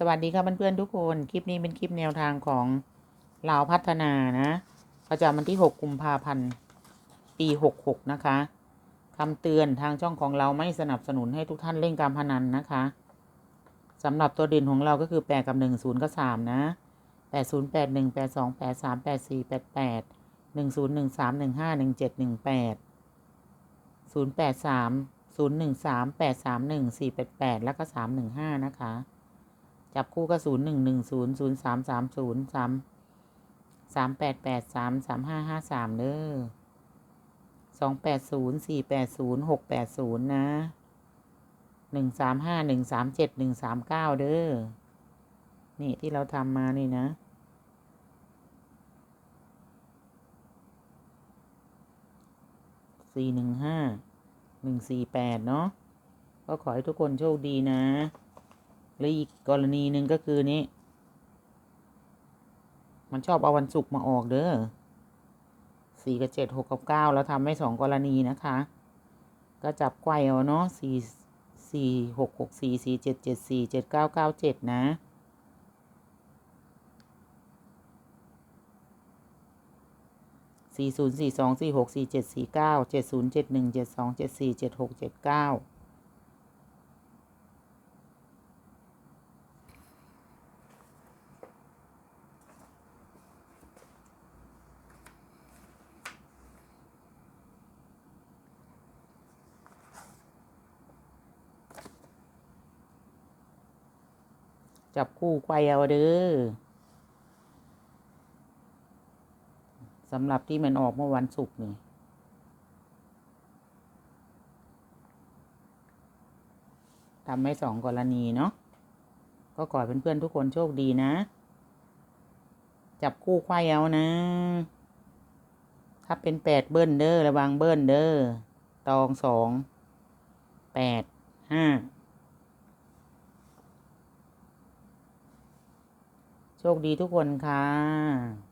สวัสดีครับเพื่อนๆทุกคน คลิปนี้เป็นคลิปแนวทางของลาวพัฒนานะประจำวันที่ 6 กุมภาพันธ์ ปี 66 นะคะคำเตือนทางช่องของเราไม่สนับสนุนให้ทุกท่านเล่นการพนันนะคะสำหรับตัวเด่นของเราก็คือ 8 กับ 1 0 กับ 3 นะ 8 0 8 1 8 2 8 3 8 4 8 8 1 0 1 3 1 5 1 7 1 8 0 8 3 0 1 3 8 3 1 4 8 8 แล้วก็ 3 1 5 นะคะ จับคู่ก็ศูนย์หนึ่งหนึ่งศูนย์ศูนย์สามสามศูนย์สามสามแปดแปดสามสามห้าห้าสามเด้อสองแปดศูนย์สี่แปดศูนย์หกแปดศูนย์นะหนึ่งสามห้าหนึ่งสามเจ็ดหนึ่งสามเก้าเด้อ นี่ที่เราทำมานี่นะ สี่หนึ่งห้าหนึ่งสี่แปดเนาะ ก็ขอให้ทุกคนโชคดีนะ แล้ออีกกรณีหนึ่งก็คือนี้ มันชอบเอาวันศุกร์มาออกเด้อสี่กับเจ็ดหกกับเก้าแล้วทำให้สองกรณีนะคะ ก็จับไกวเอาเนาะสี่สี่หกหกสี่สี่เจ็ดเจ็ดสี่เจ็ดเก้าเก้าเจ็ดนะสี่ศูนย์สี่สองสี่หกสี่เจ็ดสี่เก้าเจ็ดศูนย์เจ็ดหนึ่งเจ็ดสองเจ็ดสี่เจ็ดหกเจ็ดเก้า จับคู่ไกวเอาเด้อสำหรับที่มันออกเมื่อวันศุกร์นี่ทำให้สองกรณีเนาะก็ขอให้เพื่อนๆทุกคนโชคดีนะ จับคู่ไขว้เอานะ ถ้าเป็นแปดเบิ้ลเด้อระวังเบิ้ลเด้อตองสองแปดห้า โชคดีทุกคนค่ะ